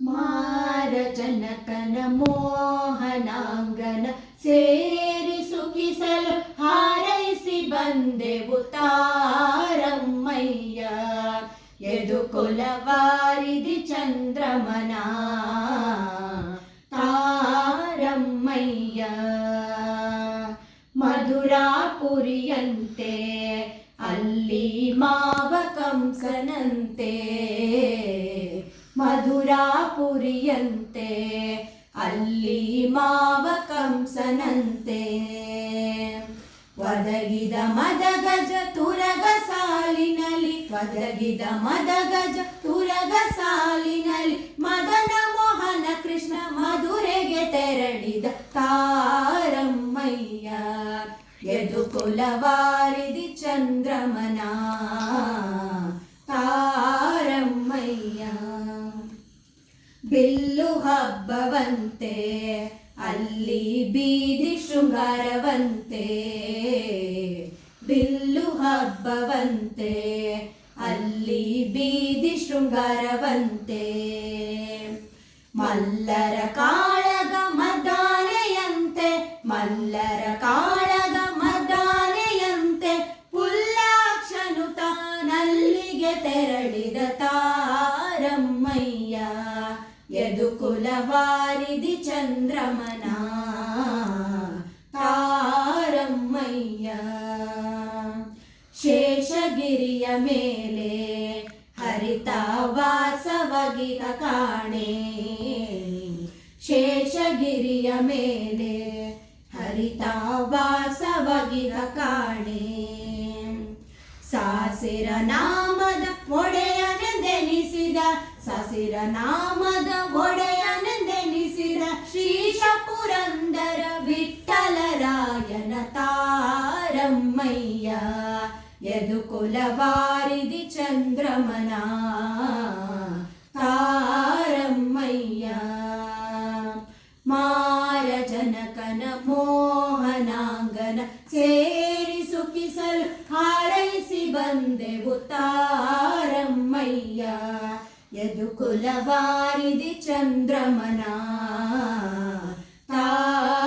ಮಾರ ಜನಕನ ಮೋಹನಾಂಗನ ಸೇರಿ ಸುಖಿಸಲು ಹಾರೈಸಿ ಬಂದೆವು ತಾರಮ್ಮಯ್ಯ ಎದು ಕುಲವಾರಿದಿ ಚಂದ್ರಮನ ತಾರಮ್ಮಯ್ಯ ಮಧುರಾಪುರಿಯಂತೆ ಅಲ್ಲಿ ಮಾವ ಮಧುರಾಪುರಿಯಂತೆ ಅಲ್ಲಿ ಮಾವ ಕಂಸನಂತೆ. ಒದಗಿದ ಮದಗಜ ತುರಗ ಸಾಲಿನಲ್ಲಿ ಒದಗಿದ ಮದಗಜ ತುರಗ ಸಾಲಿನಲ್ಲಿ ಮದನ ಮೋಹನ ಕೃಷ್ಣ ಮಧುರೆಗೆ ತೆರಳಿದ ತಾರಮ್ಮಯ್ಯ. ಎದು ಕುಲವಾರಿದಿ ಚಂದ್ರಮನ. ಬಿಲ್ಲು ಹಬ್ಬವಂತೆ, ಅಲ್ಲಿ ಬೀದಿ ಶೃಂಗಾರವಂತೆ. ಬಿಲ್ಲು ಹಬ್ಬವಂತೆ, ಅಲ್ಲಿ ಬೀದಿ ಶೃಂಗಾರವಂತೆ. ಮಲ್ಲರ ಕಾಳಗ ಮದಾನೆಯಂತೆ ಮಲ್ಲರ ಕಾಳಗ ಮದಾನೆಯಂತೆ ಪುಲ್ಲಾಕ್ಷನು ತಾನಲ್ಲಿಗೆ ತೆರಳಿದ ತಾರಮ್ಮಯ್ಯ. ಕುಲವಾರಿದಿ ಚಂದ್ರಮನ. ತಾರಮ್ಮಯ್ಯ. ಶೇಷಗಿರಿಯ ಮೇಲೆ ಹರಿತ ವಾಸವಗಿಹ ಕಾಣೆ. ಶೇಷಗಿರಿಯ ಮೇಲೆ ಹರಿತ ವಾಸವಗಿಹ ಕಾಣೆ. ಸಾಸಿರ ನಾಮದ ಒಡೆಯನೆಂದೆನಿಸಿದ, ಸಾಸಿರ ನಾಮದ ಒಡೆಯನೆಂದೆನಿಸಿದ ಶ್ರೀಶ ಪುರಂದರ ವಿಠಲರಾಯನ ತಾರಮ್ಮಯ್ಯ ಯದು ಕುಲವಾರಿದಿ ಚಂದ್ರಮನ ತಾರಮ್ಮಯ್ಯ ಮಾರ ಜನಕನ ಮೋಹನಾಂಗನ ಸೇರಿ ಸುಖಿಸಲು ಹಾರೈಸಿ ಬಂದೆವು ತಾರಮ್ಮಯ್ಯ ಯದು ಕುಲವಾರಿದಿ ಚಂದ್ರಮನ ತಾರಮ್ಮಯ್ಯ